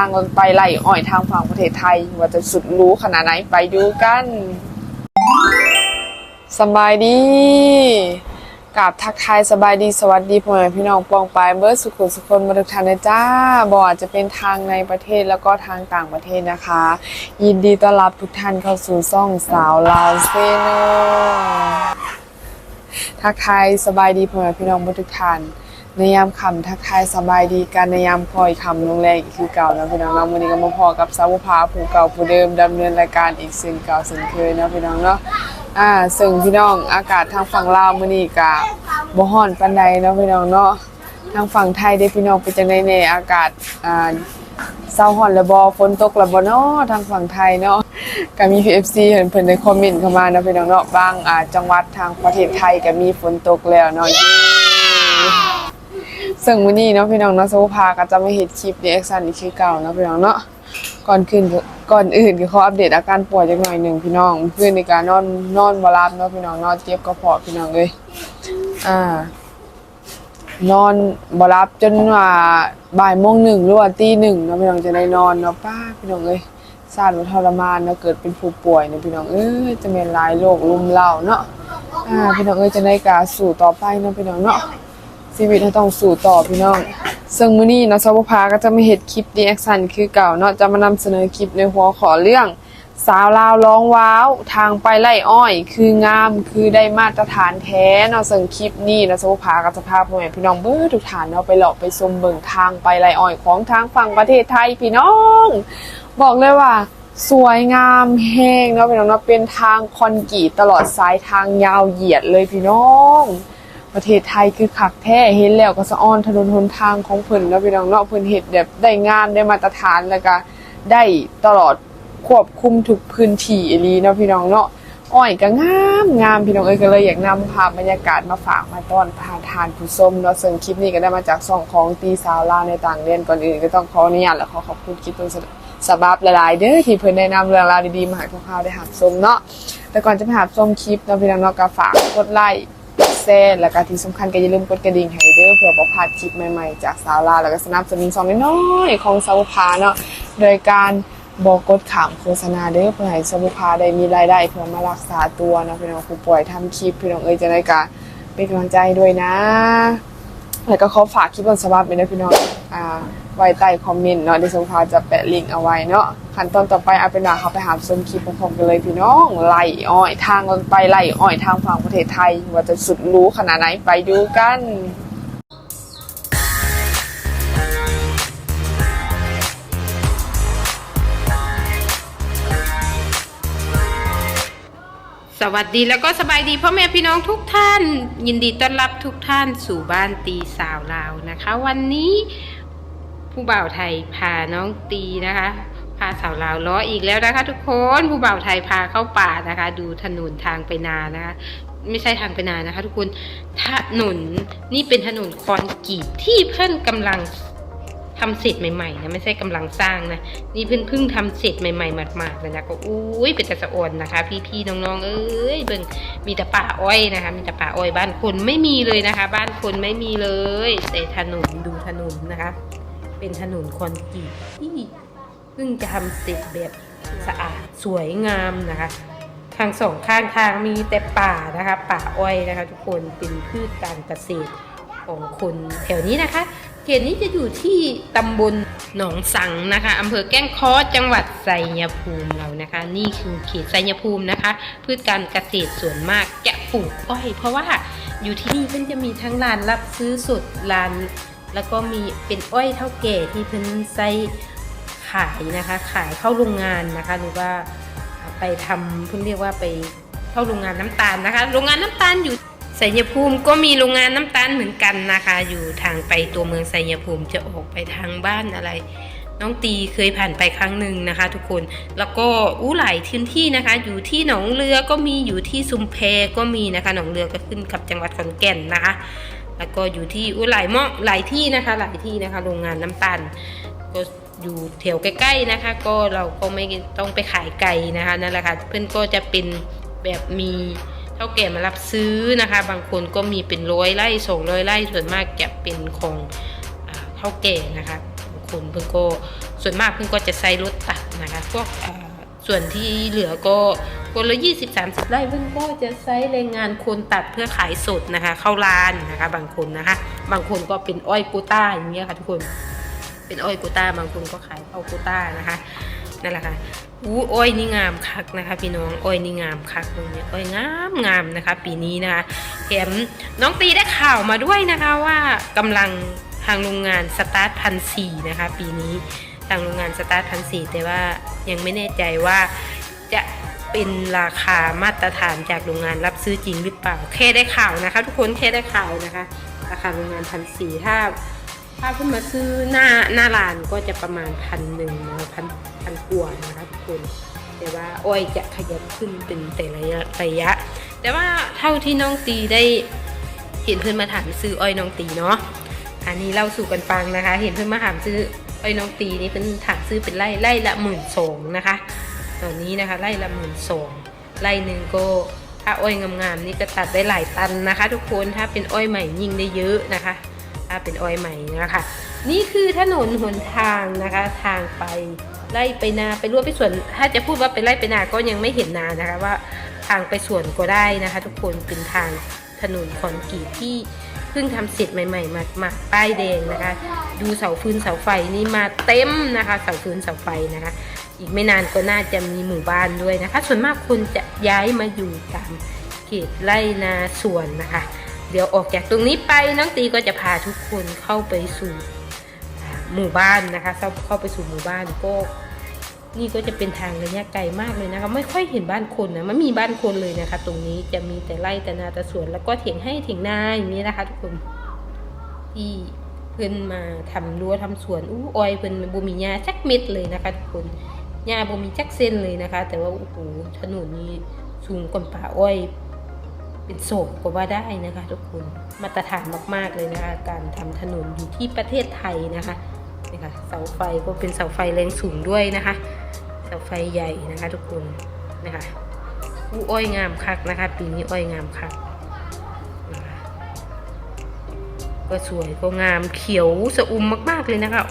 างไปไล่อ้อยทางฝั่งประเทศไทย ว่าจะสุดรู้ขนาดไหนไปดูกันสบายดีกับทักทายสบายดีสวัสดีพ่อแม่พี่น้องปองปายเบิร์สุขุสุคนมาทุกท่านนะจ้าบอกอาจจะเป็นทางในประเทศแล้วก็ทางต่างประเทศนะคะ ยินดีต้อนรับทุกท่านเข้าสู่ซ่องสาวลาวเซโนทักทายสบายดีพ่อแม่พี่น้องทุกท่าน ในยามค่ำทักทายสบายดีกันในยามคอยคำลงแรงอีกคือเก่านะพี่น้องเนาะวันนี้ก็มาพอกับสาวภาผู้เก่าผู้เดิมดำเนินรายการอีกซึ่งเก่าซึ่งเคยนะพี่น้องเนาะอ่าซึ่งพี่น้องอากาศทางฝั่งลาวมื้อนี้ก็บ่ฮ้อนปานใดเนาะพี่น้องเนาะทางฝั่งไทยได้พี่น้องเป็นจังไดแน่อากาศอ่าเศร้าหอนแล้วบอฝนตกแล้วบอเนาะทางฝั่งไทยเนาะก็มี PFC เห็นเพิ่นได้คอมเมนต์เข้ามาเนาะพี่น้องเนาะบางอ่าจังหวัดทางประเทศไทยก็มีฝนตกแล้วเนาะ ซึ่งมื้อนี้เนาะพี่น้องเนาะโซภาก็จะมาเฮ็ดคลิปรีแอคชั่นอีกคือเก่าเนาะพี่น้องเนาะก่อนขึ้นก่อนอื่นก็ขออัปเดตอาการป่วยจักหน่อยหนึ่งพี่น้อง เพื่อนในการนอนนอนบ่หลับเนาะพี่น้องนาะเจ็บกระเพาะพี่น้องเอ้ยอ่านอนบ่รับจนว่าบ่ายโมงหนึ่งหรือว่าตีหนึ่งเนาะพี่น้องจะได้นอนเนาะป้าพี่น้องเอ้ยสาดว่าทรมานเนาะเกิดเป็นผู้ป่วยเนาะพี่น้องเอ้ยจะเป็นหลายโรคลุมเล่าเนาะอ่าพี่น้องเอ้ยจะได้กาสู่ต่อไปเนาะพี่น้องเนาะ ชีวิตเราต้องสู่ต่อพี่น้อง ซึ่งมื้อนี้นะซาวพาก็จะมาเฮ็ดคลิปรีแอคชั่นคือเก่าเนาะจะมานำเสนอคลิปในหัวข้อเรื่อง สาวลาวร้องว้าวทางไปไล่อ้อย คืองามคือได้มาตรฐานแท้เนาะซึ่งคลิปนี้นะโซภาก็จะพาพ่อแม่พี่น้องเบิ่ทุกฐานเนาะไปเลาะไปชมเบิ่งทางไปไล่อ้อยของทางฝั่งประเทศไทยพี่น้อง บอกเลยว่าสวยงามแห้งเนาะพี่น้องเนาะเป็นทางคอนกรีตตลอดสายทางยาวเหยียดเลยพี่น้อง ประเทศไทยคือขักแท้เห็นแล้วก็สะอ้อนถนนหนทางของเพิ่นเนาะพี่น้องเนาะเพิ่นเฮ็ดแบบได้งามได้มาตรฐานแล้วก็ได้ตลอดควบคุมทุกพื้นที่อีหลีเนาะพี่น้องเนาะอ้อยก็งามงามพี่น้องเอ้ยก็เลยอยากนำภาพบรรยากาศมาฝากมาต้อนทานทานผู้ชมเนาะซึ่งคลิปนี้ก็ได้มาจากช่องของตีสาวลาวในต่างเรียนก่อนอื่นก็ต้องขออนุญาตและขอขอบคุณคลิปต้นสบับหลายๆเด้อที่เพิ่นแนะนำเรื่องราวดีๆมาให้พวกเราได้หับชมเนาะแต่ก่อนจะไปหับชมคลิปเนาะพี่น้องเนาะก็ฝากกดไลค์ แซ่แล้วก็ที่สำคัญก็อย่าลืมกดกระดิ่งให้เด้อเพื่อบ่พลาดคลิปใหม่ๆ จากสาวลาวแล้วก็สนับสนุนซองน้อยๆของสาวพาเนาะโดยการบอกกดขามโฆษณาเด้อเพื่อให้สาวพาได้มีรายได้เพื่อมารักษาตัวเนาะพี่น้องผู้ป่วยทำคลิปพี่น้องเอ้ยจะได้การเป็นกำลังใจด้วยนะ แล้วก็ขอฝากคลิปบนสบับไปนะพี่น้องอ่า ไว้ใต้คอมเมนต์เนาะเดี๋ยวสาวพาจะแปะลิงก์เอาไว้เนาะขั้นตอนต่อไปเอาเป็นว่าเขาไปหาชมคลิปพร้อมๆกันเลยพี่น้องไล่อ้อยทางไปไล่อ้อยทางฝั่งประเทศไทย ว่าจะสุดรู้ขนาดไหนไปดูกันสวัสดีแล้วก็สบายดีพ่อแม่พี่น้องทุกท่าน ยินดีต้อนรับทุกท่านสู่บ้านตีสาวลาวนะคะ วันนี้ ผู้บ่าวไทยพาน้องตีนะคะ พาสาวลาวล้ออีกแล้วนะคะ ทุกคนผู้บ่าวไทยพาเข้าป่านะคะ ดูถนนทางไปนานะคะ ไม่ใช่ทางไปนานะคะ ทุกคนถนนนี่เป็นถนนคอนกรีตที่เพิ่นกำลังทำเสร็จใหม่ๆนะไม่ใช่กำลังสร้างนะนี่เพิ่งเพิ่งทำเสร็จใหม่ๆหมาดๆเลยนะก็อุ้ยเป็นตะสะออนนะคะ พี่ๆน้องๆเอ้ยเบิ่งมีแต่ป่าอ้อยนะคะ มีแต่ป่าอ้อยบ้านคนไม่มีเลยนะคะ บ้านคนไม่มีเลยแต่ถนนดูถนนนะคะ เป็นถนนคอนกรีตที่เพิ่งจะทำเสร็จแบบสะอาดสวยงามนะคะ ทางสองข้างทางมีแต่ป่านะคะ ป่าอ้อยนะคะ ทุกคนเป็นพืชการเกษตรของคนแถวนี้นะคะ เขตนี้จะอยู่ที่ตำบลหนองสังนะคะอำเภอแก้งคอจังหวัดไซยภูมิเรานะคะ นี่คือเขตไซยภูมินะคะ พืชการเกษตรส่วนมากจะปลูกอ้อย เพราะว่าอยู่ที่นี่เพิ่นจะมีทั้งร้านรับซื้อสดร้าน แล้วก็มีเป็นอ้อยเท่าแก่ที่เพิ่นใส่ขายนะคะ ขายเข้าโรงงานนะคะ หรือว่าไปทำเพิ่นเรียกว่าไปเข้าโรงงานน้ำตาลนะคะ โรงงานน้ำตาลอยู่ไสยภูมิก็มีโรงงานน้ำตาลเหมือนกันนะคะ อยู่ทางไปตัวเมืองไสยภูมิจะออกไปทางบ้านอะไร น้องตีเคยผ่านไปครั้งหนึ่งนะคะ ทุกคนแล้วก็อู้หลายพื้นที่นะคะ อยู่ที่หนองเรือก็มีอยู่ที่ซุมแพก็มีนะคะ หนองเรือก็ขึ้นกับจังหวัดขอนแก่นนะคะ แล้วก็อยู่ที่อู้หลายเมาะหลายที่นะคะ หลายที่นะคะ โรงงานน้ำตาลก็อยู่แถวใกล้ๆนะคะ ก็เราก็ไม่ต้องไปขายไก่นะคะนั่นแหละค่ะเพื่อนก็จะเป็นแบบมีเท่าแก่มารับซื้อนะคะ บางคนก็มีเป็นร้อยไร่สองร้อยไร่ส่วนมากจะเป็นของเท่าแก่นะคะบางคนเพื่อนก็ส่วนมากเพิ่อนก็จะใช้รถตัดนะคะพวก ส่วนที่เหลือก็คนละ 20 30 ไร่เพิ่นก็จะใช้แรงงานคนตัดเพื่อขายสดนะคะ เข้าร้านนะคะ บางคนนะคะ บางคนก็เป็นอ้อยกูต้าอย่างเงี้ยค่ะทุกคนเป็นอ้อยกูต้าบางคนก็ขายเอากูต้านะคะนั่นแหละค่ะอู้อ้อยนี่งามคักนะคะ พี่น้องอ้อยนี่งามคักตรงนี้อ้อยงามงามนะคะ ปีนี้นะคะแถมน้องตีได้ข่าวมาด้วยนะคะว่ากำลังทางโรงงานสตาร์ทพันสี่นะคะ ปีนี้ ทางโรงงานสตาร์ทพันสี่แต่ว่ายังไม่แน่ใจว่าจะเป็นราคามาตรฐานจากโรงงานรับซื้อจริงหรือเปล่าแค่ได้ข่าวนะคะ ทุกคนแค่ได้ข่าวนะคะ ราคาโรงงานพันสี่ถ้าถ้าเพิ่งมาซื้อหน้าหน้าร้านก็จะประมาณพันหนึ่งพันพันกว่านะคะทุกคนแต่ว่าอ้อยจะขยับขึ้นเป็นแต่ระยะระยะ แต่ว่าเท่าที่น้องตีได้เห็นเพื่อนมาถามซื้ออ้อยน้องตีเนาะอันนี้เล่าสู่กันฟังนะคะ เห็นเพื่อนมาถามซื้อ อ้อยน้องตีนี่เป็นถามซื้อเป็นไร่ไร่ละหมื่นสองนะคะตอนนี้นะคะไร่ละหมื่นสองไร่หนึ่งก็ถ้าอ้อยงามๆนี่ก็ตัดได้หลายตันนะคะ ทุกคนถ้าเป็นอ้อยใหม่ยิ่งได้เยอะนะคะ ถ้าเป็นอ้อยใหม่นะคะ นี่คือถนนหนทางนะคะทางไปไล่ไปนาไปรั้วไปสวน ถ้าจะพูดว่าไปไล่ไปนาก็ยังไม่เห็นนานะคะว่าทางไปสวนก็ได้นะคะ ทุกคนเป็นทางถนนคอนกรีตที่ พิ่งทำเสร็จใหม่ๆมามาป้ายแดงนะคะ ดูเสาฟืนเสาไฟนี่มาเต็มนะคะ เสาฟืนเสาไฟนะคะ อีกไม่นานก็น่าจะมีหมู่บ้านด้วยนะคะ ส่วนมากคนจะย้ายมาอยู่ตามเขตไร่นาสวนนะคะ เดี๋ยวออกจากตรงนี้ไปน้องตีก็จะพาทุกคนเข้าไปสู่หมู่บ้านนะคะ เข้าเข้าไปสู่หมู่บ้านก็ นี่ก็จะเป็นทางระยะไกลมากเลยนะคะไม่ค่อยเห็นบ้านคนนะไม่มีบ้านคนเลยนะคะ ตรงนี้จะมีแต่ไร่แต่นาแต่สวนแล้วก็เถียงให้เถียงนาอย่างนี้นะคะ ทุกคนที่เพื่อนมาทำรั้วทำสวนอู้ออยเพื่อนบูมีหญ้าจักเม็ดเลยนะคะทุกคนหญ้าบูมีจักเส้นเลยนะคะ แต่ว่าโอ้โหถนนนี้สูงกว่าป่าอ้อยเป็นโศกก็ว่าได้นะคะ ทุกคนมาตรฐานมากๆเลยนะคะ การทำถนนอยู่ที่ประเทศไทยนะคะนี่ค่ะเสาไฟก็เป็นเสาไฟแรงสูงด้วยนะคะ เสาไฟใหญ่นะคะทุกคนนะคะอู้อ้อยงามคักนะคะ ปีนี้อ้อยงามคักนะคะก็สวยก็งามเขียวสะอุ่มมาก ๆเลยนะคะ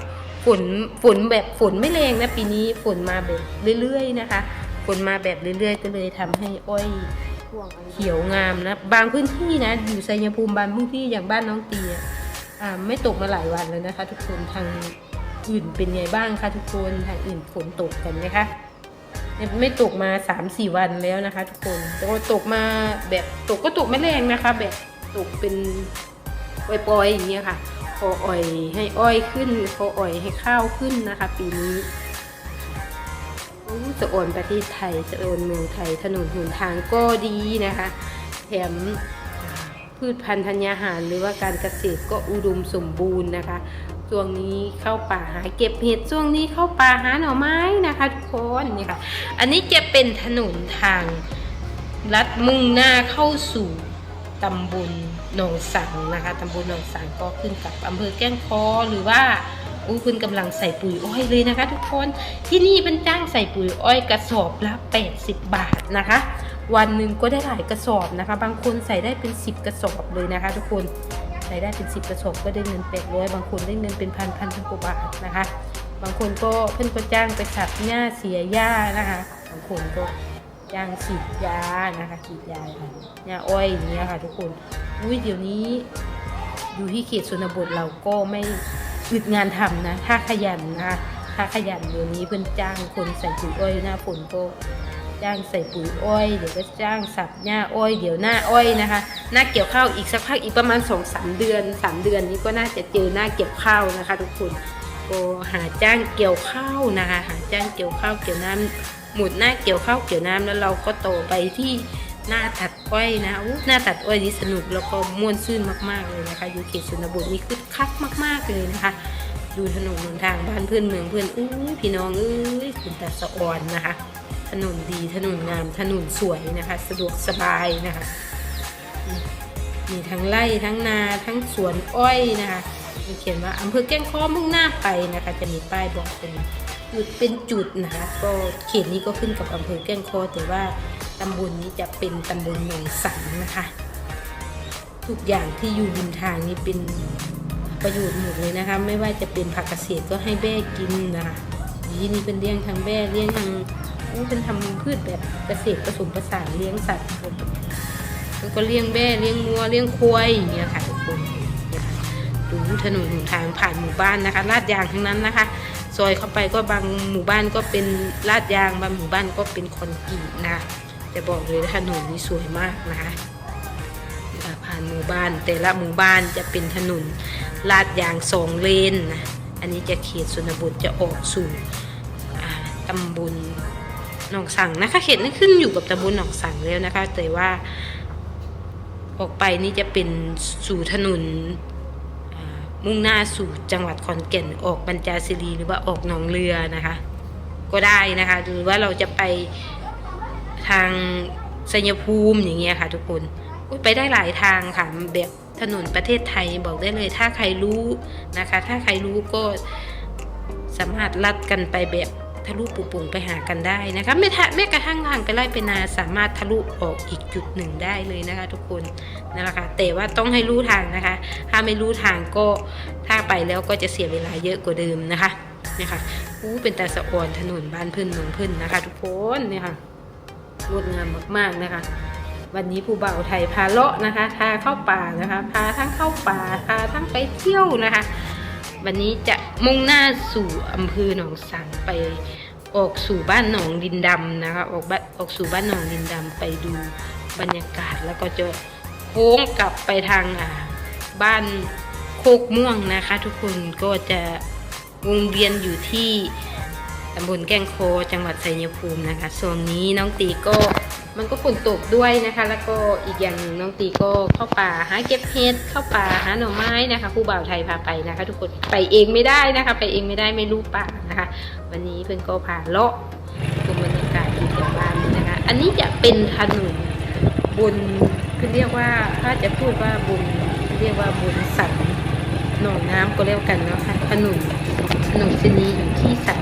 ฝนฝนแบบฝนไม่แรงนะปีนี้ฝนมาแบบเรื่อยๆนะคะฝนมาแบบเรื่อยๆ ก็เลยทำให้อ้อยหวงเขียวงามนะ บางพื้นที่นะ อยู่ไซยภูมิบางพื้นที่อย่างบ้านน้องตีอะอ่าไม่ตกมาหลายวันแล้วนะคะ ทุกคนทาง อื่นเป็นไงบ้างคะทุกคนทางอื่นฝนตกกันไหมคะไม่ตกมาสามสี่วันแล้วนะคะ ทุกคนแต่ว่าตกมาแบบตกก็ตกไม่แรงนะคะ แบบตกเป็นปล่อยๆอย่างเงี้ยค่ะพออ่อยให้อ้อยขึ้นพออ่อยให้ข้าวขึ้นนะคะ ปีนี้สะโอนประเทศไทยสะโอนเมืองไทยถนนหนทางก็ดีนะคะ แถมพืชพันธุ์ธัญญาหารหรือว่าการเกษตรก็อุดมสมบูรณ์นะคะ ช่วงนี้เข้าป่าหาเก็บเห็ดช่วงนี้เข้าป่าหาหน่อไม้นะคะทุกคนนี่ค่ะ อันนี้จะเป็นถนนทางลัดมุ่งหน้าเข้าสู่ตำบลหนองสังนะคะตำบลหนองสังก็ขึ้นกับอำเภอแก้งคอหรือว่าอู้คุณกำลังใส่ปุ๋ยอ้อยเลยนะคะ ทุกคนที่นี่เป็นจ้างใส่ปุ๋ยอ้อยกระสอบละ 80 บาทนะคะ วันหนึ่งก็ได้หลายกระสอบนะคะ บางคนใส่ได้เป็น 10 กระสอบเลยนะคะ ทุกคน ใส่ได้เป็น10กระสอบก็ได้เงิน800บางคนได้เงินเป็นพันพันพันกว่าบาทนะคะ บางคนก็เพิ่อนก็จ้างไปสับหญ้าเสียหญ้านะคะ บางคนก็จ้างฉีดยานะคะฉีดยาหญ้าอ้อยอย่างเงี้ยค่ะ ทุกคนอุ้ยเดี๋ยวนี้ อยู่ที่เขตชนบทเราก็ไม่หยุดงานทำนะ ถ้าขยันนะคะถ้าขยันเดี๋ยวนี้เพิ่อนจ้างคนใส่ปุ๋ยอ้อยหน้าฝนก็ จ้างใส่ปุ๋ยอ้อย เดี๋ยวก็จ้างสับหญ้าอ้อย เดี๋ยวหน้าอ้อยนะคะหน้าเกี่ยวข้าวอีกสักพักอีกประมาณ2องสามเดือน3เดือนนี้ก็น่าจะเจอหน้าเกี่ยวข้าวนะคะ ทุกคนก็หาจ้างเกี่ยวข้าวนะคะ หาจ้างเกี่ยวข้าวเกี่ยวน้ำหมุดหน้าเกี่ยวข้าวเกี่ยวน้ำแล้วเราก็โตไปที่หน้าตัดอ้อยนะอู้หน้าตัดอ้อยนี่สนุกแล้วก็ม่วนซื่นมากๆเลยนะคะอยู่เขตชนบทนี่คึกคักมาก ๆเลยนะคะ ดูถนนหนทางบ้านเพื่อนเมืองเพื่อนอู้ยพี่น้องเอ้ยคุณตาสะอ่อนนะคะ ถนนดีถนนงามถนนสวยนะคะ สะดวกสบายนะคะ มีทั้งไร่ทั้งนาทั้งสวนอ้อยนะคะมีเขียนว่าอำเภอแก้งค้อมุ่งหน้าไปนะคะ จะมีป้ายบอกเป็นจุดเป็นจุดนะคะ ก็เขตนี้ก็ขึ้นกับอำเภอแก้งค้อแต่ว่าตำบลนี้จะเป็นตำบลหนองสังนะคะ ทุกอย่างที่อยู่ริมทางนี้เป็นประโยชน์หมดเลยนะคะ ไม่ว่าจะเป็นผักเกษตรก็ให้แม่กินนะคะที่นี่เป็นเลี้ยงทางแบ่เลี้ยงทาง นี่เป็นทำพืชแบบเกษตรผสมผสานเลี้ยงสัตว์แล้วก็เลี้ยงแบ่เลี้ยงงัวเลี้ยงควายอย่างเงี้ยค่ะทุกคนดูถนนหนทางผ่านหมู่บ้านนะคะลาดยางทั้งนั้นนะคะ ซอยเข้าไปก็บางหมู่บ้านก็เป็นลาดยางบางหมู่บ้านก็เป็นคอนกรีตนะจะบอกเลยถนนนี้สวยมากนะคะผ่านหมู่บ้าน แต่ละหมู่บ้านจะเป็นถนนลาดยางสองเลนนะอันนี้จะเขตชนบทจะออกสู่ตำบล หนองสังนะคะ เขตนี้ขึ้นอยู่กับตำบลหนองสังแล้วนะคะ แต่ว่า ออกไปนี่จะเป็นสู่ถนนมุ่งหน้าสู่จังหวัดขอนแก่นออกบรรจาศิรีหรือว่าออกหนองเรือนะคะ ก็ได้นะคะ หรือว่าเราจะไปทางสัญภูมิอย่างเงี้ยค่ะ ทุกคนไปได้หลายทางค่ะแบบถนนประเทศไทยบอกได้เลย ถ้าใครรู้นะคะ ถ้าใครรู้ก็สามารถลัดกันไปแบบ ทะลุปุปุงไปหากันได้นะคะไม่ทะแม้กระทั่งทางไปไล่ไปนาสามารถทะลุออกอีกจุดหนึ่งได้เลยนะคะ ทุกคนนั่นแหละค่ะแต่ว่าต้องให้รู้ทางนะคะ ถ้าไม่รู้ทางก็ถ้าไปแล้วก็จะเสียเวลาเยอะกว่าเดิมนะคะนี่ค่ะอู้เป็นแต่สะออนถนนบ้านพื้นเมืองพื้นนะคะ ทุกคนเนี่ยค่ะงดงามมากๆนะคะวันนี้ผู้บ่าไทยพาเลาะนะคะพาเข้าป่านะคะ พาทั้งเข้าป่าพาทั้งไปเที่ยวนะคะ วันนี้จะมุ่งหน้าสู่อำเภอหนองสังไปออกสู่บ้านหนองดินดำนะคะออกบ้านออกสู่บ้านหนองดินดำไปดูบรรยากาศแล้วก็จะโค้งกลับไปทางบ้านโคกม่วงนะคะ ทุกคนก็จะวงเวียนอยู่ที่ ตำบลแก้งโคจังหวัดชัยภูมินะคะส่วนนี้น้องตีก็มันก็ฝนตกด้วยนะคะ แล้วก็อีกอย่างน้องตีก็เข้าป่าหาเก็บเห็ดเข้าป่าหาหน่อไม้นะคะผู้บ่าวไทยพาไปนะคะ ทุกคนไปเองไม่ได้นะคะ ไปเองไม่ได้ไม่รู้ป่านะคะ วันนี้เพื่อนก็พาเลาะดูบรรยากาศอยู่แถวบ้านนะคะ อันนี้จะเป็นถนนบนคือเรียกว่าถ้าจะพูดว่าบนเรียกว่าบนสันหนองน้ำก็เรียกกันเนาะค่ะถนนถนนเส้นนี้อยู่ที่สัน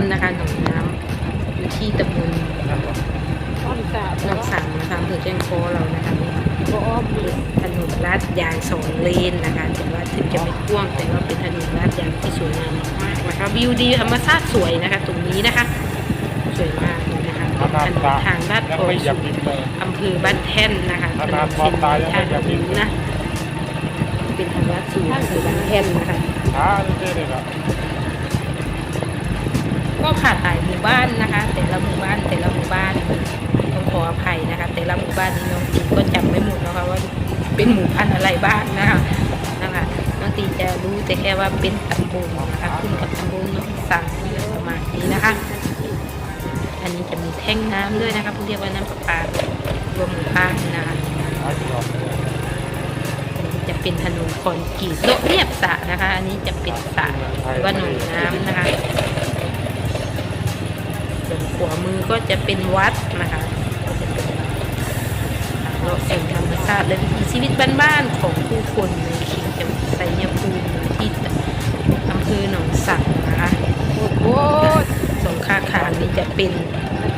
ำนะคะหนองน้ำอยู่ที่ตำบลนอกสังนะคะอำเภอแจ้งโคเรานะคะก็อ้อมถนนลาดยางสองเลนนะคะแต่ว่าถึงจะไม่กว้างแต่ว่าเป็นถนนลาดยางที่สวยงามมากๆนะคะวิวดีธรรมชาติสวยนะคะ ตรงนี้นะคะ สวยมากเลยนะคะถนนทางลาดยังโอไม่เหยียบสู่ดินเลยอำเภอบ้านแท่นนะคะถนนเส้นนี้ทางนี้นะเป็นทางลาดสู่อำเภอบ้านแท่นนะคะ ช้าเรื่อยๆเลยครับ ก็ผ่านหลายหมู่บ้านนะคะ แต่ละหมู่บ้านแต่ละหมู่บ้านต้องขออภัยนะคะ แต่ละหมู่บ้านนี้น้องตีก็จำไม่หมดนะคะว่าเป็นหมู่พันธุ์อะไรบ้างนะคะนะคะน้องตีจะรู้แต่แค่ว่าเป็นตำบลนะคะขึ้นกับตำบลน้องสังประมาณนี้นะคะ อันนี้จะมีแท่งน้ำด้วยนะคะเรียกว่าน้ำประปารวมหมู่บ้านนะคะจะเป็นถนนคอนกรีตโลเรียบสระนะคะ อันนี้จะเป็นสระหรือว่าหนองน้ำนะคะ ขวามือก็จะเป็นวัดนะคะก็จะเป็นเราแสงธรรมชาติและวิถีชีวิตบ้านๆของผู้คนในเขตจังหวัดไซยภูมิที่อำเภอหนองสังนะคะโอ้สองข้างทางนี้จะเป็น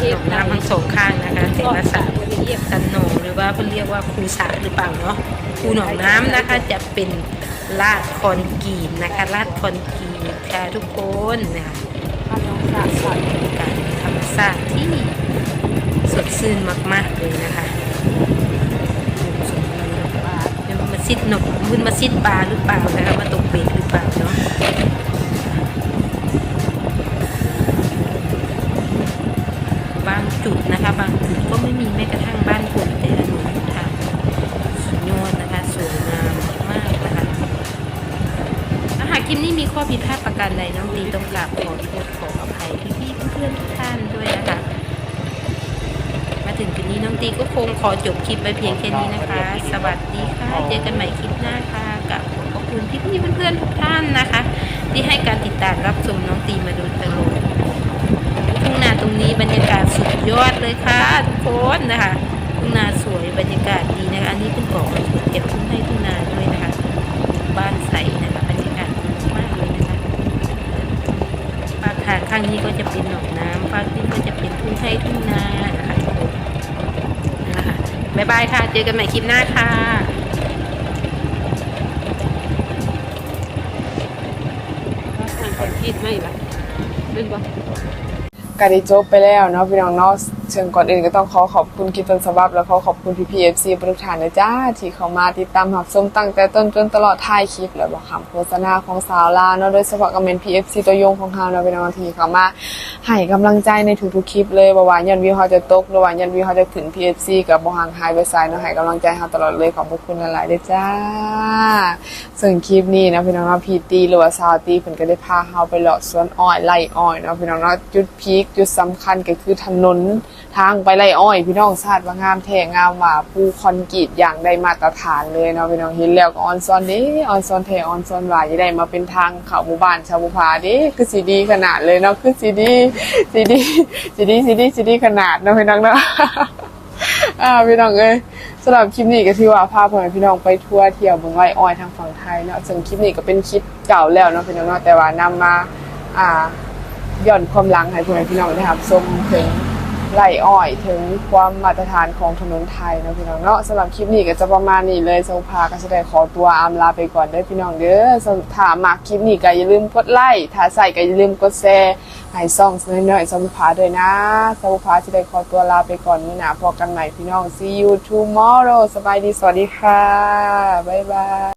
หนองน้ำทั้งสองข้างนะคะแต่ละสระเรียกสันหนองหรือว่าเพิ่นเรียกว่าคูสระหรือเปล่าเนาะคูหนองน้ำนะคะจะเป็นลาดคอนกรีตนะคะลาดคอนกรีตค่ะทุกคนนะคะสวยบรรยากาศธรร มชาติที่สดชื่นมากๆเลยนะคะเป็นมาซิดนกมันมาซิดปลาหรือเปล่านะคะมาตกเบ็ดหรือเปล่าเนาะบางจุดนะคะ บางจุดก็ไม่มีแม้กระทั่งบ้านคนแต่ละหนุนทางสุดยอดนะคะสวยงามมากๆนะคะถ้าหากคลิปนี้มีข้อผิดพลาดประการใดน้องตีต้องกราบขอโทษขออภัยพี่ๆเพื่อนๆทุกท่านด้วยนะคะ มา ถึงจุดนี้น้องตีก็คงขอจบคลิปไปเพียงแค่นี้นะคะ สวัสดีค่ะ เจอกันใหม่คลิปหน้าค่ะ กับขอบคุณพี่ๆเพื่อนๆทุกท่านนะคะ ที่ให้การติดตามรับชมน้องตีมาโดยตลอดทุ่งนาตรงนี้บรรยากาศสุดยอดเลยค่ะทุกคนนะคะทุ่งนาสวยบรรยากาศดีนะคะอันนี้เป็นเกาะเก็บทุ่งให้ทุ่งนาด้วยนะคะบ้านใสนะคะบรรยากาศดีมากเลยนะคะปากทางข้างนี้ก็จะเป็นหนองน้ำฝั่งนี้ก็จะเป็นทุ่งไร่ทุ่งนานะคะทุกคนนั่นแหละค่ะ บ๊ายบายค่ะ เจอกันใหม่คลิปหน้าค่ะคิดไม่ละอเป็นบ่ก็ได้จบไปแล้วเนาะพี่น้องเนาะ เชิงก่อนอื่นก็ต้องขอขอบคุณคิดต้นฉบับ แล้วขอขอบคุณพี่พีเอฟซีทุกท่านนะจ้า ที่เข้ามาติดตามรับชมตั้งแต่ต้นจนตลอดท้ายคลิป แล้วบอกคำโฆษณาของสาวลาเนาะโดยเฉพาะกับเมนพีเอฟซีตัวยงของเขาเนาะพี่น้องทีเข้ามาให้กำลังใจในทุกๆคลิปเลยบ่ว่ายันวิวเขาจะตกหรือว่ายันวิวเขาจะถึงพีเอฟซีกับบ่ห่างหายไปไสเนาะให้กำลังใจเขาตลอดเลยขอบคุณหลายๆเด้อจ้า ซึ่งคลิปนี้นะพี่น้องเนาพีตีหรือว่าซาวตีเพิ่นก็ได้พาเฮาไปเลาะสวนอ้อยไร่อ้อยเนาะพี่น้องเนาะจุดพีคจุดสำคัญก็คือถนน ทางไปไร่อ้อย พี่น้องชาติว่างามแท้งามว่าปูคอนกรีตอย่างได้มาตรฐานเลยเนาะพี่น้องเห็นแล้วก็ออนซอนเด้ออนซอนแท้ออนซอนว่าจะได้มาเป็นทางเข้าหมู่บ้านชาวบุพาเด้คือสิดีขนาดเลยเนาะคือสิดีสิดีสิดีสิดีสิดีขนาดเนาะพี่น้องเนาะอ่าพี่น้องเอ้ยสำหรับคลิปนี้ก็ที่ว่าพาพ่อแม่พี่น้องไปทัวร์เที่ยวเมืองไร่อ้อยทางฝั่งไทยเนาะซึ่งคลิปนี้ก็เป็นคลิปเก่าแล้วเนาะพี่น้องเนาะแต่ว่านำมา อ่าย่อนความหลังให้พ่อแม่พี่น้องได้รับชมถึง ไร่อ้อยถึงความมาตรฐานของถนนไทยนะพี่น้องเนาะสำหรับคลิปนี้ก็จะประมาณนี้เลยโซพาก็จะได้ขอตัวอำลาไปก่อนเด้อพี่น้องเด้อสถ้ามักคลิปนี้ก็อย่าลืมกดไลค์ถ้าใส่ก็อย่าลืมกดแชร์ให้ซ่องน้อยๆสมุภาด้วยนะสุภาจะได้ขอตัวลาไปก่อนมื้อหน้าพอกันใหม่พี่น้อง see you tomorrow สบายดีสวัสดีค่ะบ๊ายบาย